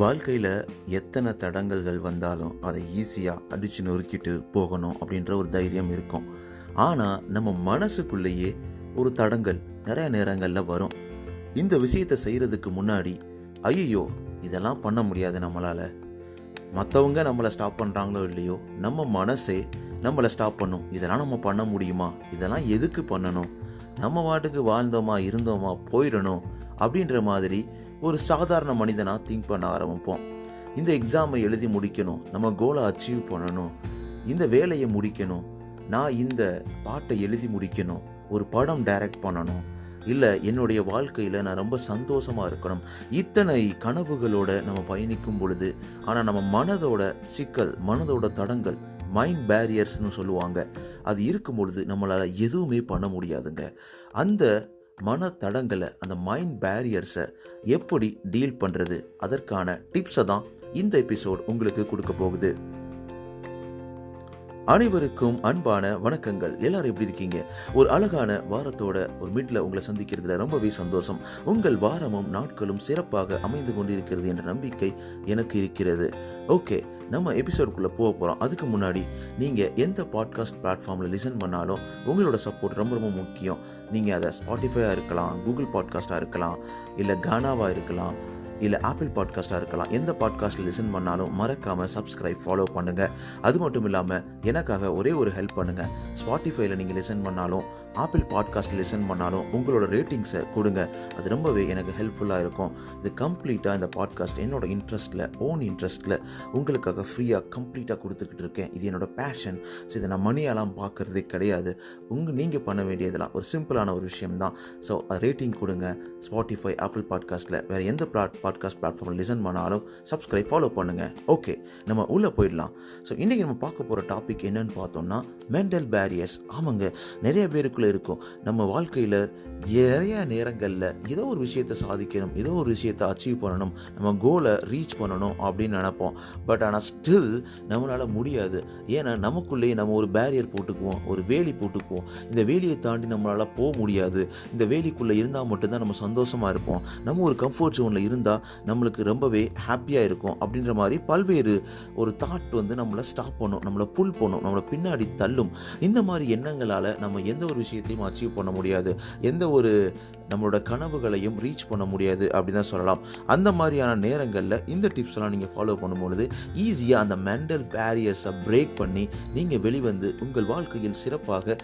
வாழ்க்கையில் எத்தனை தடங்கல்கள் வந்தாலும் அதை ஈஸியாக அடித்து நொறுக்கிட்டு போகணும் அப்படின்ற ஒரு தைரியம் இருக்கும். ஆனால் நம்ம மனசுக்குள்ளேயே ஒரு தடங்கல் நிறைய நேரங்களில் வரும். இந்த விஷயத்தை செய்கிறதுக்கு முன்னாடி ஐயோ இதெல்லாம் பண்ண முடியாது நம்மளால். மற்றவங்க நம்மளை ஸ்டாப் பண்ணுறாங்களோ இல்லையோ நம்ம மனசே நம்மளை ஸ்டாப் பண்ணும். இதெல்லாம் நம்ம பண்ண முடியுமா? இதெல்லாம் எதுக்கு பண்ணணும்? நம்ம வாட்டுக்கு வாழ்ந்தோமா இருந்தோமா போயிடணும் அப்படின்ற மாதிரி ஒரு சாதாரண மனிதனாக திங்க் பண்ண ஆரம்பிப்போம். இந்த எக்ஸாமை எழுதி முடிக்கணும் நம்ம கோலை அச்சீவ் பண்ணணும் இந்த வேலையை முடிக்கணும் நான் இந்த பாட்டை எழுதி முடிக்கணும் ஒரு படம் டைரக்ட் பண்ணணும் இல்லை என்னுடைய வாழ்க்கையில் நான் ரொம்ப சந்தோஷமாக இருக்கணும். இத்தனை கனவுகளோட நம்ம பயணிக்கும் பொழுது ஆனால் நம்ம மனதோட சிக்கல் மனதோட தடங்கள் மைண்ட் பேரியர்ஸ்னு சொல்லுவாங்க. அது இருக்கும் பொழுது நம்மளால் எதுவுமே பண்ண முடியாதுங்க. அந்த மன தடங்களை அந்த மைண்ட் பேரியர்ஸை எப்படி டீல் பண்ணுறது அதற்கான டிப்ஸை தான் இந்த எபிசோட் உங்களுக்கு கொடுக்க போகுது. அனைவருக்கும் அன்பான வணக்கங்கள். எல்லாரும் எப்படி இருக்கீங்க? ஒரு அழகான வாரத்தோட ஒரு மிட்ல உங்களை சந்திக்கிறதுல ரொம்பவே சந்தோஷம். உங்கள் வாரமும் நாட்களும் சிறப்பாக அமைந்து கொண்டிருக்கிறது என்ற நம்பிக்கை எனக்கு இருக்கிறது. ஓகே நம்ம எபிசோடுக்குள்ளே போக போகிறோம் அதுக்கு முன்னாடி நீங்கள் எந்த பாட்காஸ்ட் பிளாட்ஃபார்மில் லிசன் பண்ணாலும் உங்களோட சப்போர்ட் ரொம்ப ரொம்ப முக்கியம். நீங்கள் அதை ஸ்பாட்டிஃபையாக இருக்கலாம் கூகுள் பாட்காஸ்ட்டாக இருக்கலாம் இல்லை கானாவாக இருக்கலாம் இல்லை ஆப்பிள் பாட்காஸ்ட்டாக இருக்கலாம். எந்த பாட்காஸ்ட்டில் லிசன் பண்ணாலும் மறக்காமல் சப்ஸ்கிரைப் ஃபாலோ பண்ணுங்கள் அது மட்டும் இல்லாமல் எனக்காக ஒரே ஒரு ஹெல்ப் பண்ணுங்கள் ஸ்பாட்டிஃபைல நீங்கள் லிசன் பண்ணாலும் ஆப்பிள் பாட்காஸ்ட் லிசன் பண்ணாலும் உங்களோட ரேட்டிங்ஸை கொடுங்க. அது ரொம்பவே எனக்கு ஹெல்ப்ஃபுல்லாக இருக்கும். இது கம்ப்ளீட்டாக இந்த பாட்காஸ்ட் என்னோட இன்ட்ரெஸ்ட்டில் ஓன் இன்ட்ரெஸ்ட்டில் உங்களுக்காக ஃப்ரீயாக கம்ப்ளீட்டாக கொடுத்துக்கிட்டு இருக்கேன். இது என்னோட பேஷன் ஸோ இதை நான் மணியெல்லாம் பார்க்குறதே கிடையாது. உங்கள் நீங்கள் பண்ண வேண்டியதெல்லாம் ஒரு சிம்பிளான ஒரு விஷயம் தான் ஸோ ரேட்டிங் கொடுங்க ஸ்பாட்டிஃபை ஆப்பிள் பாட்காஸ்ட்டில் வேறு எந்த ப்ராட் பாட்காஸ்ட் பிளாட்ஃபார்மில் லிசன் பண்ணாலும் சப்ஸ்கிரைப் ஃபாலோ பண்ணுங்கள் ஓகே நம்ம உள்ளே போயிடலாம். ஸோ இன்றைக்கி நம்ம பார்க்க போகிற டாபிக் என்னன்னு பார்த்தோம்னா மென்டல் பேரியர்ஸ் ஆமாங்க நிறைய பேருக்குள்ளே இருக்கும். நம்ம வாழ்க்கையில் நிறைய நேரங்களில் ஏதோ ஒரு விஷயத்தை சாதிக்கணும் ஏதோ ஒரு விஷயத்தை அச்சீவ் பண்ணணும் நம்ம கோலை ரீச் பண்ணணும் அப்படின்னு நினைப்போம். பட் ஆனால் ஸ்டில் நம்மளால் முடியாது. ஏன்னா நமக்குள்ளேயே நம்ம ஒரு பேரியர் போட்டுக்குவோம் ஒரு வேலி போட்டுக்குவோம். இந்த வேலியை தாண்டி நம்மளால் போக முடியாது. இந்த வேலிக்குள்ளே இருந்தால் மட்டும்தான் நம்ம சந்தோஷமாக இருப்போம். நம்ம ஒரு கம்ஃபர்ட் ஜோனில் இருந்தால் நம்மளுக்கு ரொம்பவே ஹாப்பியாக இருக்கும் அப்படின்ற மாதிரி பல்வேறு ஒரு தாட் வந்து நம்மளை ஸ்டாப் பண்ணும் நம்மளை புல் பண்ணும் நம்மளை பின்னாடி தள்ளும். இந்த மாதிரி எண்ணங்களால் நம்ம எந்த ஒரு விஷயத்தையும் அச்சீவ் பண்ண முடியாது. எந்த ஒரு நம்மளோட கனவுகளையும் ரீச் பண்ண முடியாது அப்படின்னு தான் சொல்லலாம். அந்த மாதிரியான நேரங்களில் இந்த டிப்ஸ்லாம் நீங்கள் ஃபாலோ பண்ணும்பொழுது ஈஸியாக அந்த மென்டல் பேரியர்ஸை பிரேக் பண்ணி நீங்கள் வெளிவந்து உங்கள் வாழ்க்கையில் சிறப்பாக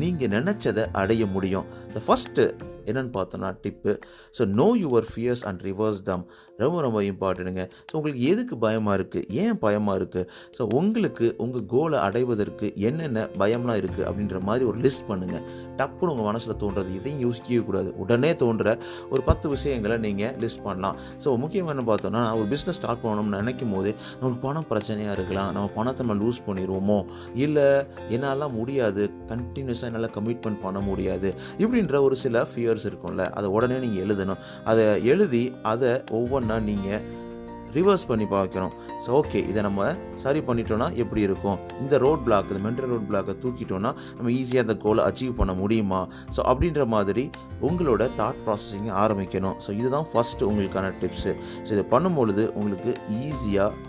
நீங்கள் நினச்சதை அடைய முடியும். த ஃபஸ்ட்டு என்னென்னு பார்த்தோன்னா tip so know your fears and reverse them ரொம்ப ரொம்ப இம்பார்ட்டனுங்க ஸோ உங்களுக்கு எதுக்கு பயமாக இருக்குது ஏன் பயமாக இருக்குது ஸோ உங்களுக்கு உங்கள் கோலை அடைவதற்கு என்னென்ன பயம்லாம் இருக்குது அப்படின்ற மாதிரி ஒரு லிஸ்ட் பண்ணுங்கள் டப்புன்னு உங்கள் மனசில் தோன்றது இதையும் யோசிக்கவே கூடாது. உடனே தோன்ற ஒரு பத்து விஷயங்களை நீங்கள் லிஸ்ட் பண்ணலாம். ஸோ முக்கியமாக என்ன பார்த்தோன்னா ஒரு பிஸ்னஸ் ஸ்டார்ட் பண்ணணும்னு நினைக்கும் போது நமக்கு பணம் பிரச்சனையாக இருக்கலாம். நம்ம பணத்தை நம்ம லூஸ் பண்ணிடுவோமோ இல்லை என்னால் முடியாது. கண்டினியூஸாக என்னால் கமிட்மெண்ட் பண்ண முடியாது. இப்படின்ற ஒரு சில ஃபியர் லெட்டர்ஸ் இருக்கும்ல அதை உடனே நீங்கள் எழுதணும். அதை எழுதி அதை ஒவ்வொன்றா நீங்கள் ரிவர்ஸ் பண்ணி பார்க்கணும். ஸோ ஓகே இதை நம்ம சரி பண்ணிட்டோன்னா எப்படி இருக்கும்? இந்த ரோட் பிளாக் இந்த மென்டல் ரோட் பிளாக்கை தூக்கிட்டோன்னா நம்ம ஈஸியாக அந்த கோலை அச்சீவ் பண்ண முடியுமா? ஸோ அப்படின்ற மாதிரி உங்களோட தாட் ப்ராசஸிங்கை ஆரம்பிக்கணும். ஸோ இதுதான் ஃபஸ்ட்டு உங்களுக்கான டிப்ஸு ஸோ இதை பண்ணும்பொழுது உங்களுக்கு ஈஸியாக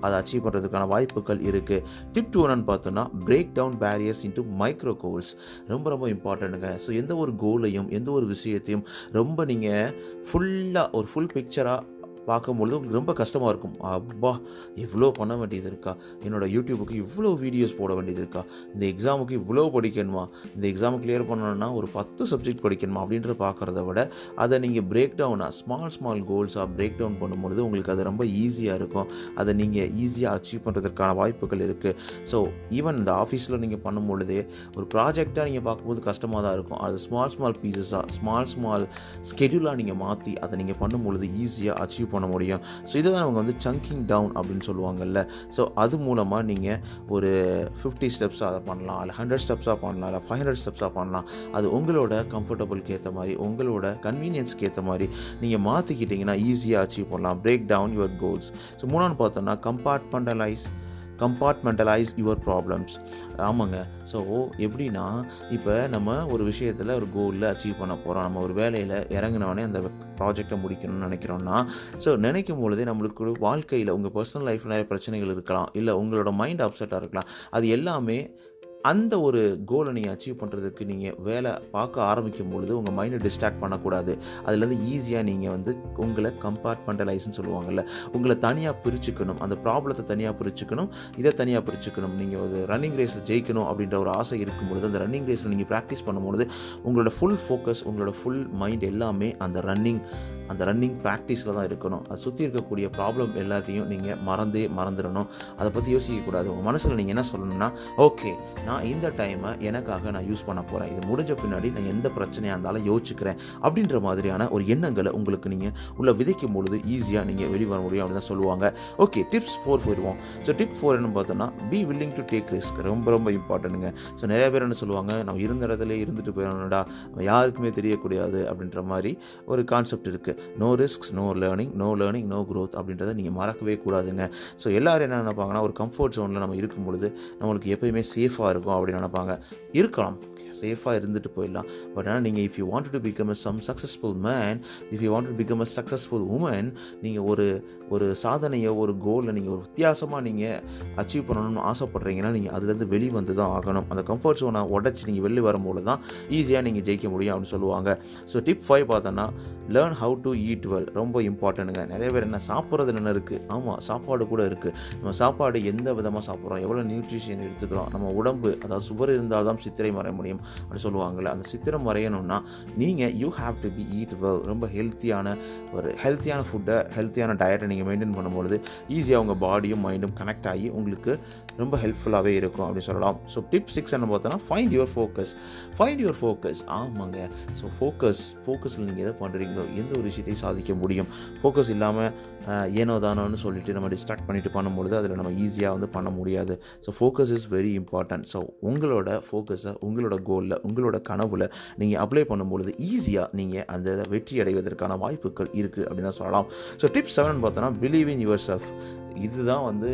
அதை அச்சீவ் பண்ணுறதுக்கான வாய்ப்புகள் இருக்குது டிப் டூ என்னன்னு பார்த்தோன்னா break down barriers into micro goals ரொம்ப ரொம்ப இம்பார்ட்டண்ட்டுங்க ஸோ எந்த ஒரு கோலையும் எந்த ஒரு விஷயத்தையும் ரொம்ப நீங்கள் ஃபுல்லாக ஒரு ஃபுல் பிக்சராக பார்க்கும்பொழுது உங்களுக்கு ரொம்ப கஷ்டமாக இருக்கும். அப்பா இவ்வளோ பண்ண வேண்டியது இருக்கா? என்னோடய யூடியூபுக்கு இவ்வளோ வீடியோஸ் போட வேண்டியது இருக்கா? இந்த எக்ஸாமுக்கு இவ்வளோ படிக்கணுமா? இந்த எக்ஸாம் கிளியர் பண்ணணும்னா ஒரு பத்து சப்ஜெக்ட் படிக்கணுமா? அப்படின்ற பார்க்குறத விட அதை நீங்கள் பிரேக் டவுனாக ஸ்மால் ஸ்மால் கோல்ஸாக பிரேக் டவுன் பண்ணும்பொழுது உங்களுக்கு அது ரொம்ப ஈஸியாக இருக்கும். அதை நீங்கள் ஈஸியாக அச்சீவ் பண்ணுறதுக்கான வாய்ப்புகள் இருக்குது ஸோ ஈவன் இந்த ஆஃபீஸில் நீங்கள் பண்ணும்பொழுதே ஒரு ப்ராஜெக்டாக நீங்கள் பார்க்கும்போது கஷ்டமாக தான் இருக்கும். அது ஸ்மால் ஸ்மால் பீசஸாக ஸ்மால் ஸ்மால் ஸ்கெடியூலாக நீங்கள் மாற்றி அதை நீங்கள் பண்ணும்பொழுது ஈஸியாக அச்சீவ் பண்ண முடியும். ஸோ இதை தான் அவங்க வந்து சங்கிங் டவுன் அப்படின்னு சொல்லுவாங்கல்ல. ஸோ அது மூலமாக நீங்கள் ஒரு ஃபிஃப்டி ஸ்டெப்ஸாக அதை பண்ணலாம். இல்லை ஹண்ட்ரட் ஸ்டெப்ஸாக பண்ணலாம். இல்லை ஃபைவ் ஹண்ட்ரட் ஸ்டெப்ஸாக பண்ணலாம். அது உங்களோட கம்ஃபர்டபுளுக்கு ஏற்ற மாதிரி உங்களோட கன்வீனியன்ஸ்க்கு ஏற்ற மாதிரி நீங்கள் மாற்றிக்கிட்டிங்கன்னா ஈஸியாக அச்சீவ் பண்ணலாம். Break down your goals so மூணாவது பார்த்தோன்னா கம்பார்ட்மெண்டலைஸ் கம்பார்ட்மெண்டலைஸ் யுவர் ப்ராப்ளம்ஸ் ஆமாங்க. ஸோ எப்படின்னா இப்போ நம்ம ஒரு விஷயத்தில் ஒரு கோலில் அச்சீவ் பண்ண போகிறோம் நம்ம ஒரு வேலையில் இறங்கினோடனே அந்த ப்ராஜெக்டை முடிக்கணும்னு நினைக்கிறோம்னா ஸோ நினைக்கும் பொழுதே நம்மளுக்கு வாழ்க்கையில் உங்கள் பர்சனல் லைஃப்பில் நிறைய பிரச்சனைகள் இருக்கலாம். இல்லை உங்களோட மைண்ட் அப்செட்டாக இருக்கலாம். அது எல்லாமே அந்த ஒரு கோலை நீங்கள் அச்சீவ் பண்ணுறதுக்கு நீங்கள் வேலை பார்க்க ஆரம்பிக்கும் பொழுது உங்கள் மைண்டை டிஸ்ட்ராக்ட் பண்ணக்கூடாது. அதுலேருந்து ஈஸியாக நீங்கள் வந்து உங்களை கம்பார்ட்மெண்டலைஸ்னு சொல்லுவாங்கள்ல உங்களை தனியாக பிரிச்சுக்கணும். அந்த ப்ராப்ளத்தை தனியாக பிரிச்சுக்கணும் இதை தனியாக பிரிச்சுக்கணும். நீங்கள் ஒரு ரன்னிங் ரேஸில் ஜெயிக்கணும் அப்படின்ற ஒரு ஆசை இருக்கும் பொழுது அந்த ரன்னிங் ரேஸில் நீங்கள் ப்ராக்டிஸ் பண்ணும்பொழுது உங்களோட ஃபுல் ஃபோக்கஸ் உங்களோட ஃபுல் மைண்ட் எல்லாமே அந்த ரன்னிங் அந்த ரன்னிங் ப்ராக்டிஸில் தான் இருக்கணும். அதை சுற்றி இருக்கக்கூடிய ப்ராப்ளம் எல்லாத்தையும் நீங்கள் மறந்தே மறந்துடணும். அதை பற்றி யோசிக்கக்கூடாது. உங்கள் மனசில் நீங்கள் என்ன சொல்லணும்னா ஓகே நான் இந்த டைமை எனக்காக நான் யூஸ் பண்ண போகிறேன் இது முடிஞ்ச பின்னாடி நான் எந்த பிரச்சனையாக இருந்தாலும் யோசிச்சுக்கிறேன். அப்படின்ற மாதிரியான ஒரு எண்ணங்களை உங்களுக்கு நீங்கள் உள்ள விதைக்கும் பொழுது ஈஸியாக நீங்கள் வெளிவர வர முடியும் அப்படின்னு தான் சொல்லுவாங்க. ஓகே டிப்ஸ் ஃபோர் போயிடுவோம். ஸோ டிப் ஃபோர் என்ன பார்த்தோன்னா be willing to take risk ரொம்ப ரொம்ப இம்பார்ட்டன்ட்டுங்க ஸோ நிறைய பேர் என்ன சொல்லுவாங்க நம்ம இருந்த இடத்துல இருந்துட்டு போயிடணும்டா. யாருக்குமே தெரியக்கூடாது. அப்படின்ற மாதிரி ஒரு கான்செப்ட் இருக்குது no risks no learning no learning no growth அப்படின்றத நீங்கள் மறக்கவே கூடாதுங்க. ஸோ எல்லோரும் என்ன நினைப்பாங்கன்னா ஒரு கம்ஃபர்ட் ஜோனில் நம்ம இருக்கும் பொழுது நம்மளுக்கு எப்பயுமே சேஃபாக இருக்கும் அப்படின்னு நினைப்பாங்க. இருக்கலாம். சேஃபாக இருந்துட்டு போயிடலாம். பட் ஆனால் நீங்கள் if you want to become a some successful man if you want to become a successful woman நீங்கள் ஒரு ஒரு சாதனையோ ஒரு கோலை நீங்கள் ஒரு வித்தியாசமாக நீங்கள் அச்சீவ் பண்ணணும்னு ஆசைப்பட்றீங்கன்னா நீங்கள் அதுலேருந்து வெளியே வந்து தான் ஆகணும். அந்த கம்ஃபர்ட் ஜோனை உடச்சி நீங்கள் வெளியே வரும்போது தான் ஈஸியாக நீங்கள் ஜெயிக்க முடியும் அப்படின்னு சொல்லுவாங்க. ஸோ டிப் ஃபைவ் பார்த்தோன்னா learn how to eat well ரொம்ப இம்பார்ட்டன்ட்டுங்க நிறைய பேர் என்ன சாப்பிட்றது என்ன இருக்குது ஆமாம் சாப்பாடு கூட இருக்குது நம்ம சாப்பாடு எந்த விதமாக சாப்பிட்றோம்? எவ்வளோ நியூட்ரிஷன் எடுத்துக்கிறோம்? நம்ம உடம்பு அதாவது சுவர் இருந்தால் தான் சித்திரை வரைய முடியும் அப்படின்னு சொல்லுவாங்கள்ல அந்த சித்திரம் வரையணும்னா நீங்கள் you have to be eat well ரொம்ப ஹெல்த்தியான ஒரு ஹெல்த்தியான ஃபுட்டை ஹெல்த்தியான டயட்டை நீங்கள் மெயின்டைன் பண்ணும்பொழுது ஈஸியாக உங்கள் பாடியும் மைண்டும் கனெக்ட் ஆகி உங்களுக்கு ரொம்ப ஹெல்ப்ஃபுல்லாகவே இருக்கும் அப்படின்னு சொல்லலாம். ஸோ டிப் சிக்ஸ் என்ன பார்த்தோன்னா find your focus find your focus ஆமாங்க. ஸோ ஃபோக்கஸ் ஃபோக்கஸில் நீங்கள் எதை பண்ணுறீங்களோ எந்த ஒரு விஷயத்தையும் சாதிக்க முடியும். ஃபோக்கஸ் இல்லாமல் ஏனோ தானோன்னு சொல்லிட்டு நம்ம டிஸ்ட்ராக்ட் பண்ணிட்டு பண்ணும்பொழுது அதில் நம்ம ஈஸியாக வந்து பண்ண முடியாது. So focus is very important so உங்களோட ஃபோக்கஸை உங்களோட கோலில் உங்களோட கனவில் நீங்கள் அப்ளை பண்ணும்பொழுது ஈஸியாக நீங்கள் அந்த வெற்றி அடைவதற்கான வாய்ப்புகள் இருக்குது அப்படின்னு தான் சொல்லலாம். ஸோ டிப் செவன் பார்த்தோன்னா பிலீவ் இன் யுவர் செல்ஃப் இதுதான் வந்து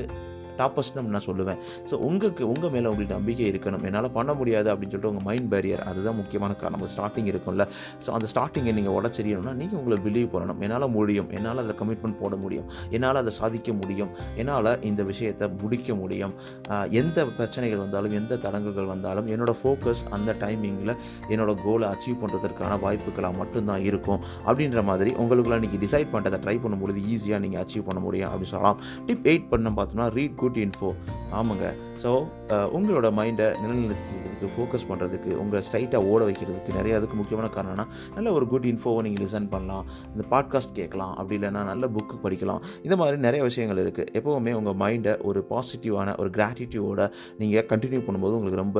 டாப்பஸ்ட்னு நான் சொல்லுவேன். ஸோ உங்களுக்கு உங்கள் மேலே உங்களுக்கு நம்பிக்கை இருக்கணும். என்னால் பண்ண முடியாது அப்படின்னு சொல்லிட்டு உங்கள் மைண்ட் பேரியர் அதுதான் முக்கியமான காரணம். ஸ்டார்டிங் இருக்கும்ல. ஸோ அந்த ஸ்டார்டிங்கை நீங்கள் உடச்செறியணும்னா நீங்கள் உங்களை பிலீவ் பண்ணணும். என்னால் முடியும். என்னால் அதில் கமிட்மெண்ட் போட முடியும். என்னால் அதை சாதிக்க முடியும். என்னால் இந்த விஷயத்தை முடிக்க முடியும். எந்த பிரச்சனைகள் வந்தாலும் எந்த தடங்கல்கள் வந்தாலும் என்னோடய ஃபோக்கஸ் அந்த டைமிங்கில் என்னோடய கோலை அச்சீவ் பண்ணுறதுக்கான வாய்ப்புகளாக மட்டும்தான் இருக்கும். அப்படின்ற மாதிரி உங்களுக்குள்ள நீங்கள் டிசைட் பண்ணுறதை அதை ட்ரை பண்ணும்பொழுது ஈஸியாக நீங்கள் அச்சீவ் பண்ண முடியும் அப்படின்னு சொல்லலாம். டிப் எயிட் பண்ண பார்த்தோம்னா ரீட் குட் இன்ஃபோ ஆமாங்க. ஸோ உங்களோட மைண்டை நிலைநிறுத்துறதுக்கு ஃபோக்கஸ் பண்ணுறதுக்கு உங்களை ஸ்ட்ரைட்டாக ஓட வைக்கிறதுக்கு நிறைய அதுக்கு முக்கியமான காரணம்னா நல்ல ஒரு குட் இன்ஃபோவை நீங்கள் லிசன் பண்ணலாம். இந்த பாட்காஸ்ட் கேட்கலாம். அப்படி இல்லைன்னா நல்ல புக்கு படிக்கலாம். இந்த மாதிரி நிறைய விஷயங்கள் இருக்குது எப்போவுமே உங்கள் மைண்டை ஒரு பாசிட்டிவான ஒரு கிராட்டிடியூடோட நீங்கள் கண்டினியூ பண்ணும்போது உங்களுக்கு ரொம்ப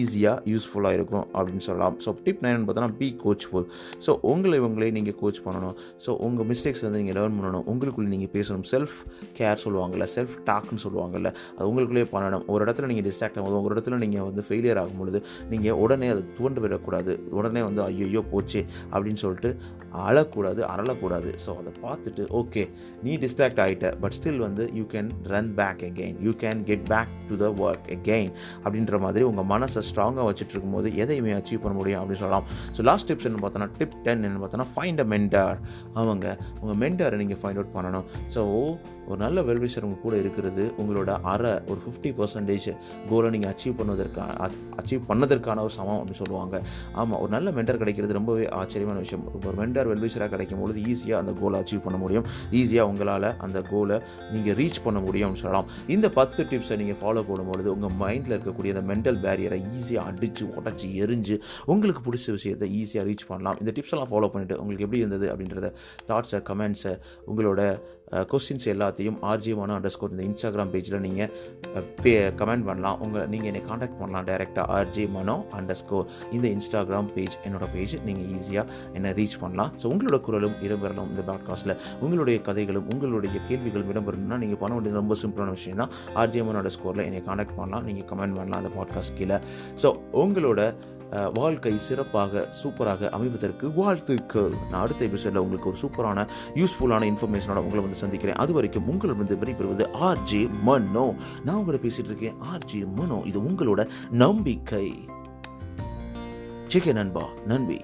ஈஸியாக யூஸ்ஃபுல்லாக இருக்கும் அப்படின்னு சொல்லலாம். ஸோ டிப் நைன் பார்த்தோன்னா பி கோச்ஃபுல் ஸோ உங்களை உங்களே நீங்கள் கோச் பண்ணணும். ஸோ உங்கள் மிஸ்டேக்ஸ் வந்து நீங்கள் லேர்ன் பண்ணணும். உங்களுக்குள்ளே நீங்கள் பேசணும். செல்ஃப் கேர் சொல்லுவாங்கள்ல செல்ஃப் டாக்னு சொல்லுவாங்கல்ல அது உங்களுக்குள்ளேயே பண்ணணும். ஒரு இடத்துல நீங்கள் டிஸ்ட்ராக்ட் ஆகும்போது ஒரு இடத்துல நீங்கள் வந்து ஃபெயிலியர் ஆகும் பொழுது நீங்கள் உடனே அதை துவண்டு விடக்கூடாது. உடனே வந்து ஐயோ போச்சே அப்படின்னு சொல்லிட்டு அழக்கூடாது அறளக்கூடாது. ஸோ அதை பார்த்துட்டு ஓகே நீ டிஸ்ட்ராக்ட் ஆகிட்ட பட் ஸ்டில் வந்து you can run back again you can get back to the work again அப்படின்ற மாதிரி உங்கள் மனசை ஸ்ட்ராங்காக வச்சுட்டு இருக்கும்போது எதையுமே அச்சீவ் பண்ண முடியும் அப்படின்னு சொல்லலாம். ஸோ லாஸ்ட் டிப்ஸ் என்ன பார்த்தோன்னா டிப் டென் என்ன பார்த்தோன்னா ஃபைண்ட் அ மென்டார் அவங்க உங்கள் மென்டாரை நீங்கள் ஃபைண்ட் அவுட் பண்ணணும். ஸோ ஒரு நல்ல வெல்விஷர் உங்கள் கூட இருக்கிறது உங்களுக்கு உங்களோட அரை ஒரு ஃபிஃப்டி பர்சன்டேஜ் கோலை நீங்கள் அச்சீவ் பண்ணுவதற்கான அச்சீவ் பண்ணதற்கான ஒரு சமம் அப்படின்னு சொல்லுவாங்க. ஆமாம் ஒரு நல்ல மென்டர் கிடைக்கிறது ரொம்பவே ஆச்சரியமான விஷயம். ஒரு மென்டர் வெல்விஷராக கிடைக்கும் பொழுது ஈஸியாக அந்த கோலை அச்சீவ் பண்ண முடியும். ஈஸியாக உங்களால் அந்த கோலை நீங்கள் ரீச் பண்ண முடியும்னு சொல்லலாம். இந்த பத்து டிப்ஸை நீங்கள் ஃபாலோ பண்ணும்பொழுது உங்கள் மைண்டில் இருக்கக்கூடிய அந்த மென்டல் பேரியரை ஈஸியாக அடித்து உடச்சி எரிஞ்சு உங்களுக்கு பிடிச்ச விஷயத்தை ஈஸியாக ரீச் பண்ணலாம். இந்த டிப்ஸ் எல்லாம் ஃபாலோ பண்ணிவிட்டு உங்களுக்கு எப்படி இருந்தது அப்படின்றத தாட்ஸை கமெண்ட்ஸை உங்களோட கொஸ்டின்ஸ் எல்லாத்தையும் ஆர்ஜிஎமான அண்டர் ஸ்கோர் இந்த இன்ஸ்டாகிராம் பேஜில் நீங்கள் பே கமெண்ட் பண்ணலாம். உங்கள் நீங்கள் என்னை காண்டாக்ட் பண்ணலாம் டைரெக்டாக ஆர்ஜி மனோ அண்டர் ஸ்கோர் இந்த இன்ஸ்டாகிராம் பேஜ் என்னோடய பேஜ் நீங்கள் ஈஸியாக என்னை ரீச் பண்ணலாம். ஸோ உங்களோட குரலும் இடம்பெறலாம் இந்த பாட்காஸ்ட்டில் உங்களுடைய கதைகளும் உங்களுடைய கேள்விகளும் இடம்பெறணும்னா நீங்கள் பண்ண வேண்டியது ரொம்ப சிம்பிளான விஷயம் தான். ஆர்ஜி மனோட ஸ்கோரில் என்னை காண்டாக்ட் பண்ணலாம். நீங்கள் கமெண்ட் பண்ணலாம் அந்த பாட்காஸ்ட் கீழே. ஸோ உங்களோட வாழ்க்கை சிறப்பாக சூப்பராக அமைவதற்கு வாழ்த்துக்கள். நான் அடுத்த எபிசோடில் உங்களுக்கு ஒரு சூப்பரான யூஸ்ஃபுல்லான இன்ஃபர்மேஷனோட உங்களை வந்து சந்திக்கிறேன். அது வரைக்கும் உங்களிடமிருந்து விடைபெறுவது ஆர்ஜி மனோ. நான் உங்களை பேசிட்டு இருக்கேன் ஆர்ஜி மனோ. இது உங்களோட நம்பிக்கை. சிக்கே நண்பா நன்றி.